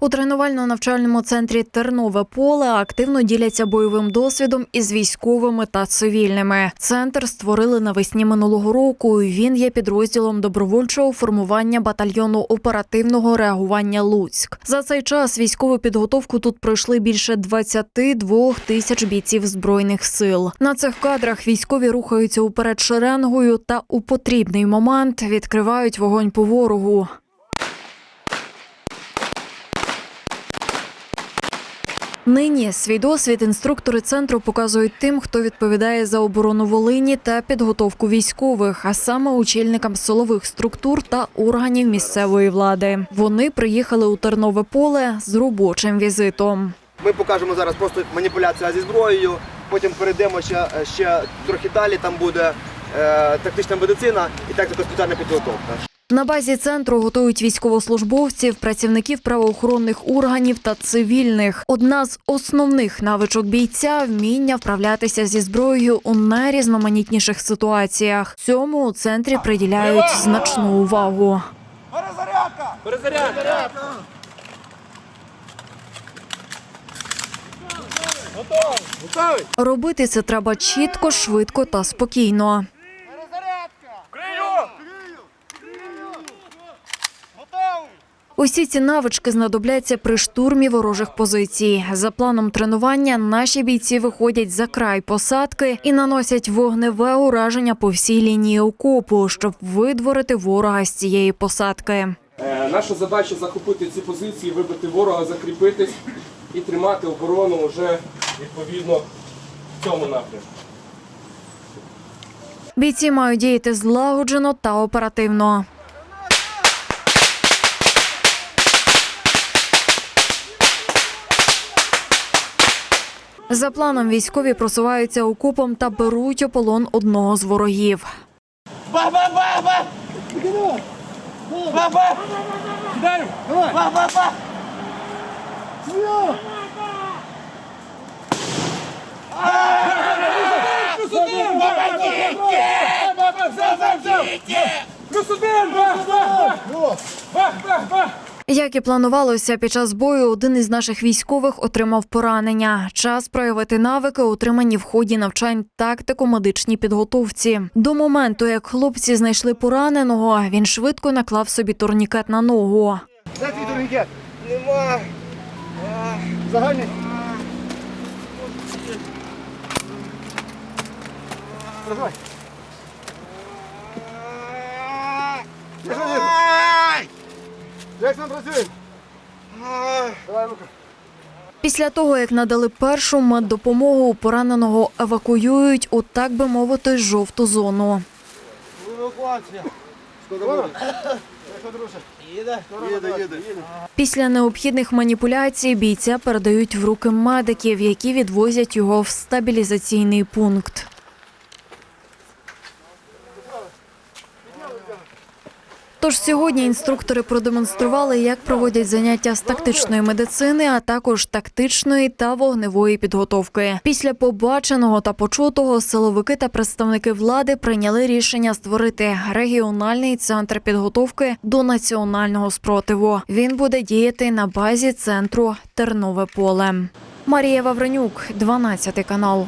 У тренувально-навчальному центрі Тернове поле активно діляться бойовим досвідом із військовими та цивільними. Центр створили навесні минулого року. Він є підрозділом добровольчого формування батальйону оперативного реагування Луцьк. За цей час військову підготовку тут пройшли більше 22 тисяч бійців збройних сил. На цих кадрах військові рухаються уперед шеренгою та у потрібний момент відкривають вогонь по ворогу. Нині свій досвід інструктори центру показують тим, хто відповідає за оборону Волині та підготовку військових, а саме очільникам силових структур та органів місцевої влади. Вони приїхали у Тернове поле з робочим візитом. Ми покажемо зараз просто маніпуляція зі зброєю, потім перейдемо ще, ще трохи далі, там буде е, тактична медицина і тактико-спеціальна підготовка. На базі центру готують військовослужбовців, працівників правоохоронних органів та цивільних. Одна з основних навичок бійця вміння вправлятися зі зброєю у найрізноманітніших ситуаціях. Цьому у центрі приділяють значну увагу. Робити це треба чітко, швидко та спокійно. Усі ці навички знадобляться при штурмі ворожих позицій. За планом тренування наші бійці виходять за край посадки і наносять вогневе ураження по всій лінії окопу, щоб видворити ворога з цієї посадки. Е, Наша задача захопити ці позиції, вибити ворога, закріпитись і тримати оборону вже відповідно в цьому напрямку. Бійці мають діяти злагоджено та оперативно. За планом військові просуваються окопом та беруть у полон одного з ворогів. Як і планувалося, під час бою один із наших військових отримав поранення. Час проявити навики, отримані в ході навчань тактико-медичній підготовці. До моменту, як хлопці знайшли пораненого, він швидко наклав собі турнікет на ногу. Де твій турнікет? Нема. Загальний. Давай. Як нам працює? Давай руку. Після того, як надали першу меддопомогу, пораненого евакуюють у так би мовити жовту зону. Евакуація. Їде. Їде, їде. Після необхідних маніпуляцій бійця передають в руки медиків, які відвозять його в стабілізаційний пункт. Тож сьогодні інструктори продемонстрували, як проводять заняття з тактичної медицини, а також тактичної та вогневої підготовки. Після побаченого та почутого силовики та представники влади прийняли рішення створити регіональний центр підготовки до національного спротиву. Він буде діяти на базі центру Тернове поле. Марія Вавренюк, 12 канал.